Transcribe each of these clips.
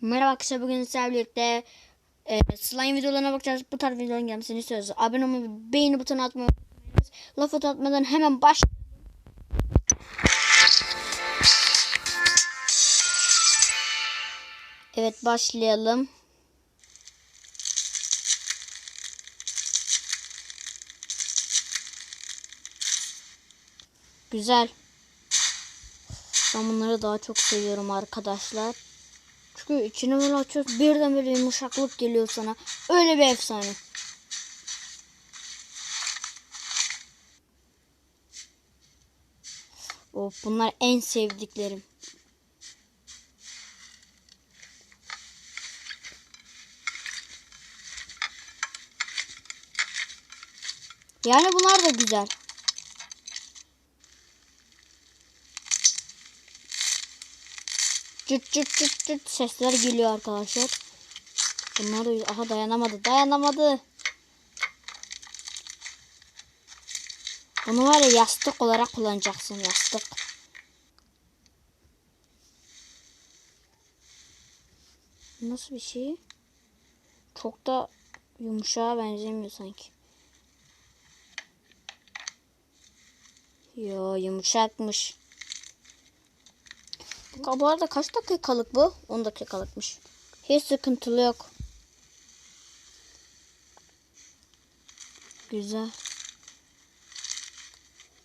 Merhaba arkadaşlar bugün sizlerle birlikte e, slime videolarına bakacağız. Bu tarz videoların gelmesini istiyoruz. Abone olmayı, beğeni butonu atmayı unutmayınız. Laf atmadan hemen baş. Evet başlayalım. Güzel. Ben bunları daha çok seviyorum arkadaşlar. Çünkü içini böyle açıyoruz birden böyle yumuşaklık geliyor sana. Öyle bir efsane. Of bunlar en sevdiklerim. Yani bunlar da güzel. Cırt cırt cırt cırt sesler geliyor arkadaşlar. Bunlar da aha dayanamadı dayanamadı. Bunu var ya yastık olarak kullanacaksın yastık. Nasıl bir şey? Çok da yumuşağa benzemiyor sanki. Yo yumuşakmış. Bu arada kaç dakikalık bu? 10 dakikalıkmış. Hiç sıkıntılı yok. Güzel.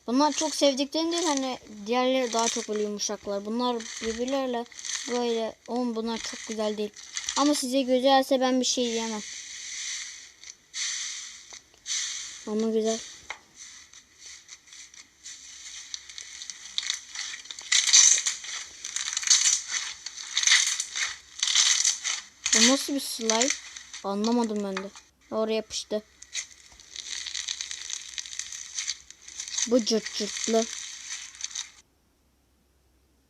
Bunlar çok sevdiklerim değil hani diğerleri daha çok böyle yumuşaklar. Bunlar birbirleriyle böyle on bunlar çok güzel değil. Ama size güzelse ben bir şey diyemem. Ama güzel. Nasıl bir slime? Anlamadım ben de. Oraya yapıştı. Bu cırt cırtlı.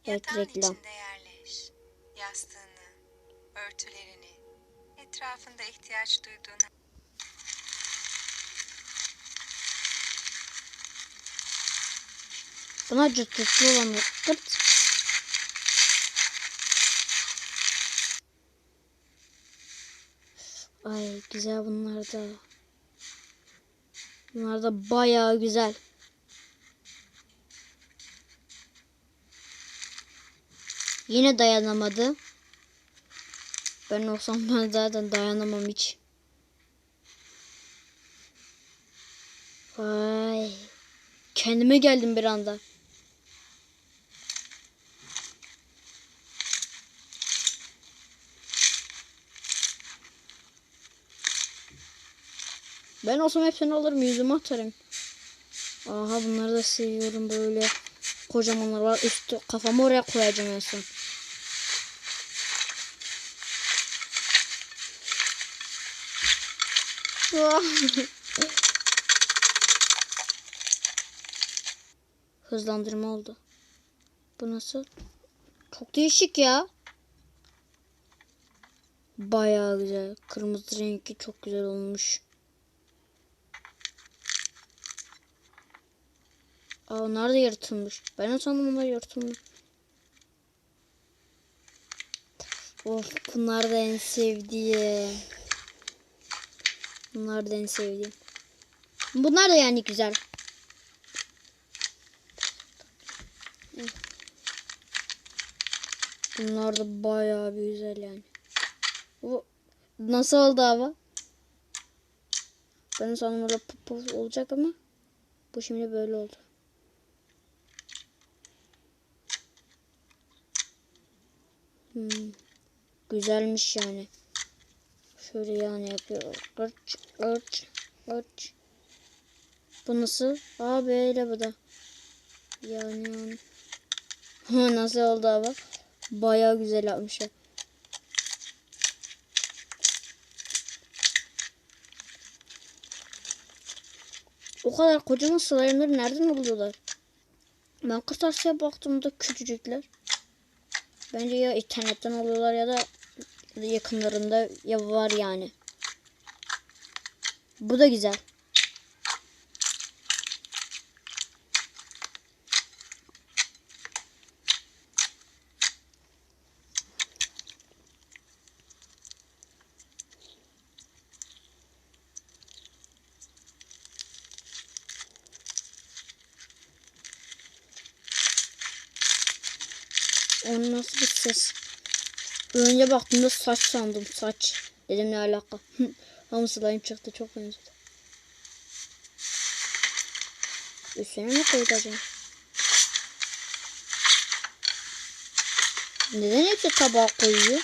Evet reklam. yerleş. Yastığını, örtülerini, etrafında ihtiyaç duyduğun Buna cırt cırtlı olanı kırt. Ay güzel bunlar da. Bunlar da bayağı güzel. Yine dayanamadı. Ben olsam ben zaten dayanamam hiç. Vay. Kendime geldim bir anda. Ben olsam hepsini alırım yüzüme atarım. Aha bunları da seviyorum böyle. Kocamanlar var. Üstü kafamı oraya koyacağım en son. Hızlandırma oldu. Bu nasıl? Çok değişik ya. Bayağı güzel. Kırmızı rengi çok güzel olmuş. Aa onlar da yırtılmış. Ben sandım onlar yırtılmış. Of bunlar da en sevdiğim. Bunlar da en sevdiğim. Bunlar da yani güzel. Bunlar da bayağı bir güzel yani. Bu nasıl oldu ama? Ben sanırım orada puf puf olacak ama bu şimdi böyle oldu. Hmm. Güzelmiş yani. Şöyle yani yapıyor. Gırç gırç gırç. Bu nasıl? Aa böyle bu da. Yani yani. Nasıl oldu ama? Baya güzel yapmışlar. O kadar kocaman slime'ları nereden buluyorlar? Ben kırtasiye baktığımda küçücükler. Bence ya internetten alıyorlar ya da yakınlarında ya var yani. Bu da güzel. O nasıl bir ses? Önce baktığımda saç sandım. Saç. Dedim ne alaka? Ama slime çıktı. Çok benziyor. Üstüne ne koydu acaba? Neden hepsi tabağa koyuyor?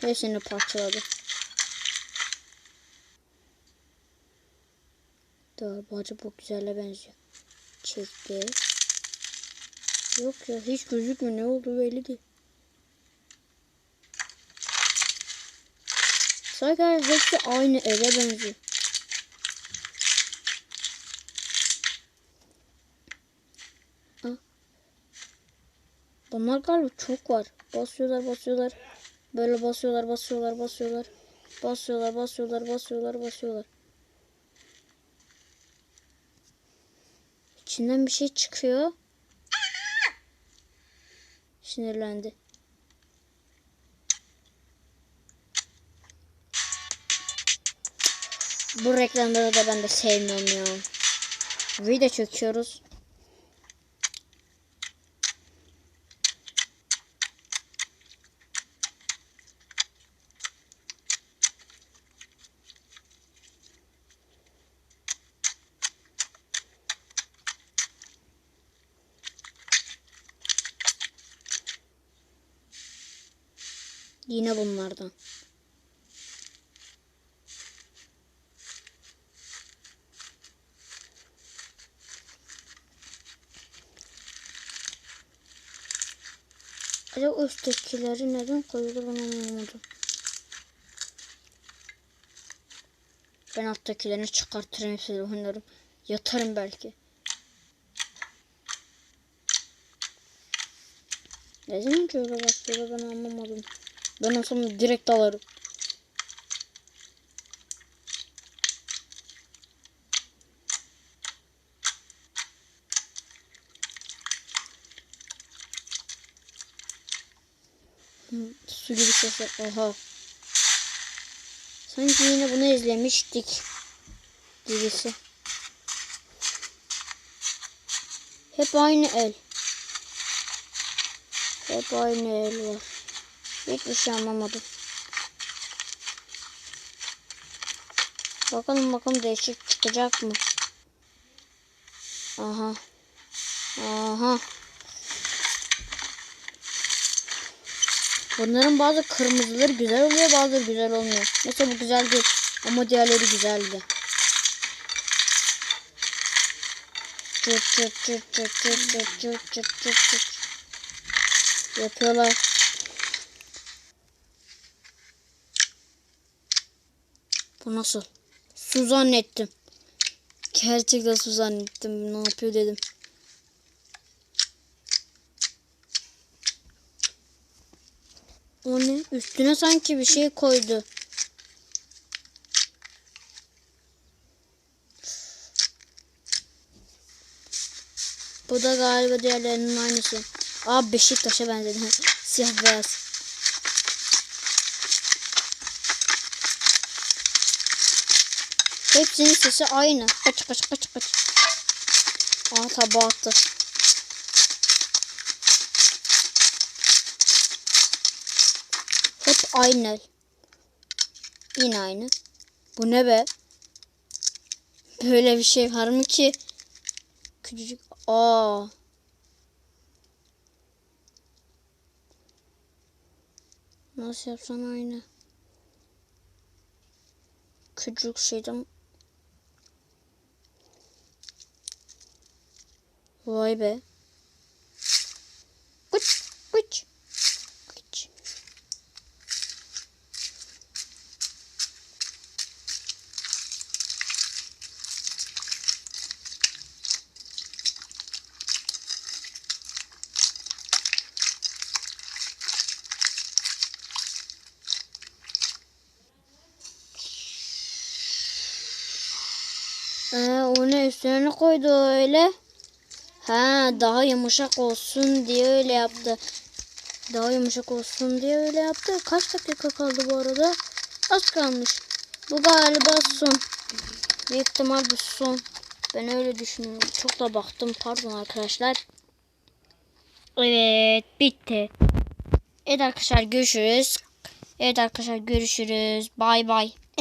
Hepsini parçaladı. Doğru bacı bu güzelle benziyor. Çekti. Yok ya hiç gözükmüyor. Ne oldu belli değil. Sanki hepsi aynı eve benziyor. Ah. Bunlar galiba çok var. Basıyorlar basıyorlar. Böyle basıyorlar basıyorlar basıyorlar. Basıyorlar basıyorlar basıyorlar basıyorlar. İçinden bir şey çıkıyor. Sinirlendi. Bu reklamları da ben de sevmiyorum ya. Video çekiyoruz. Yine bunlardan. Acaba üsttekileri neden koyulur onu anlamadım. Ben alttakilerini çıkartırım hepsini oynarım. Yatarım belki. Neden ki öyle başlıyor ben anlamadım. Ben olsam direkt alırım. Su gibi sesler. Oha. Sanki yine bunu izlemiştik. Gibisi. Hep aynı el. Hep aynı el var. Hiçbir şey anlamadım. Bakalım bakalım değişik çıkacak mı? Aha. Aha. Bunların bazı kırmızıları güzel oluyor bazıları güzel olmuyor. Mesela bu güzel değil ama diğerleri güzeldi. Çıt çıt çıt çıt çıt çıt çıt çıt çıt. Yapıyorlar. Bu nasıl? Su zannettim. Gerçekten su zannettim. Ne yapıyor dedim. O ne? Üstüne sanki bir şey koydu. Bu da galiba diğerlerinin aynısı. Aa Beşiktaş'a benzedi. Siyah beyaz. Hepsinin sesi aynı. Kaç kaç kaç kaç. Aa tabağı attı. Hep aynı. Yine aynı. Bu ne be? Böyle bir şey var mı ki? Küçücük. Aa. Nasıl yapsan aynı. Küçük şeyden. Vay be. Kuç kuç. Kuç. Ee, onu üstüne koydu öyle. Ha daha yumuşak olsun diye öyle yaptı. Daha yumuşak olsun diye öyle yaptı. Kaç dakika kaldı bu arada? Az kalmış. Bu galiba son. Büyük ihtimal bu son. Ben öyle düşünüyorum. Çok da baktım. Pardon arkadaşlar. Evet bitti. Evet arkadaşlar görüşürüz. Evet arkadaşlar görüşürüz. Bay bay.